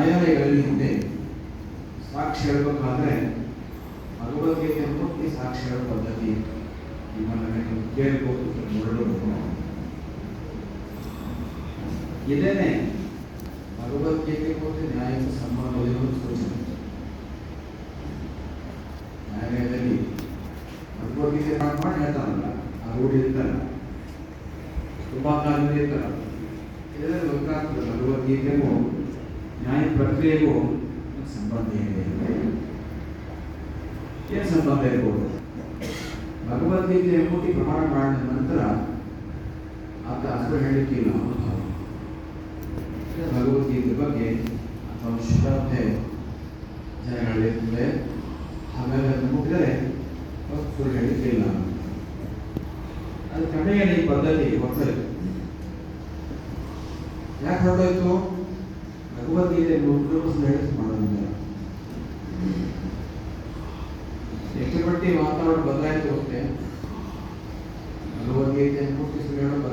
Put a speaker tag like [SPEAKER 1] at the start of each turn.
[SPEAKER 1] ನ್ಯಾಯಾಲಯಗಳಲ್ಲಿ ಹಿಂದೆ ಸಾಕ್ಷಿ ಹೇಳಬೇಕಾದ್ರೆ ಭಗವದ್ಗೀತೆ ಪೂರ್ತಿ ಸಾಕ್ಷಿ ಹೇಳೋ ಪದ್ಧತಿ ನಿಮ್ಮನ್ನು ಕೇಳ್ಬೋದು ನೋಡಬಹುದು ಇದೇನೆ ಭಗವದ್ಗೀತೆ ಮತ್ತು ನ್ಯಾಯಕ್ಕೆ ಸಂಬಂಧವಿರುವ ಸೂಚನೆ. ನ್ಯಾಯಾಲಯದಲ್ಲಿ ಭಗವದ್ಗೀತೆ ಮಾಡಿ ಹೇಳ್ತಾರಲ್ಲ ಆ ರೂಢಿ ಇರ್ತಲ್ಲ. ತುಂಬಾ ಕಾಲದಲ್ಲಿ ಇರ್ತಲ್ಲ. ಇದರಲ್ಲಿ ಗೊತ್ತಾಗ್ತದೆ, ಭಗವದ್ಗೀತೆಗೂ ನ್ಯಾಯ ಪ್ರಕ್ರಿಯೆಗೂ ಸಂಬಂಧ ಇದೆ ಏನು ಸಂಬಂಧ ಇರ್ಬೋದು? ಭಗವದ್ಗೀತೆ ಎಂಬುದು ಪ್ರಮಾಣ ಮಾಡಿದ ನಂತರ ಆತ ಹಸಿರು ಹೇಳಿಕ್ಕಿಲ್ಲ ಅನುಭವ ಭಗವದ್ಗೀತೆ ಬಗ್ಗೆ ಅಥವಾ ಶ್ರದ್ಧೆ ಜನಗಳಿರ್ತದೆ ಹಾಗಾಗಿ ಮುಗಿದರೆ ಮುಟ್ಟಿದರೆ ಹೇಳಿಕೆ ಇಲ್ಲ. ಅದು ಕಡೆಯಲ್ಲಿ ಪದ್ಧತಿ ಹೊರಟೋಯ್ತು ಯಾಕೆ ಹೊರಟೋಯ್ತು? ಭಗವದ್ಗೀತೆ ಮುಗಿದು ಹೇಳಿಸ್ ಮಾಡೋದಿಲ್ಲ ಎಷ್ಟು ಮಟ್ಟಿಗೆ ವಾತಾವರಣ ಬದಲಾಯಿತು ಅಷ್ಟೇ ಭಗವದ್ಗೀತೆ ಪೂರ್ತಿ ಸುಳ್ಳು ಹೇಳೋ ಪದ್ಧತಿ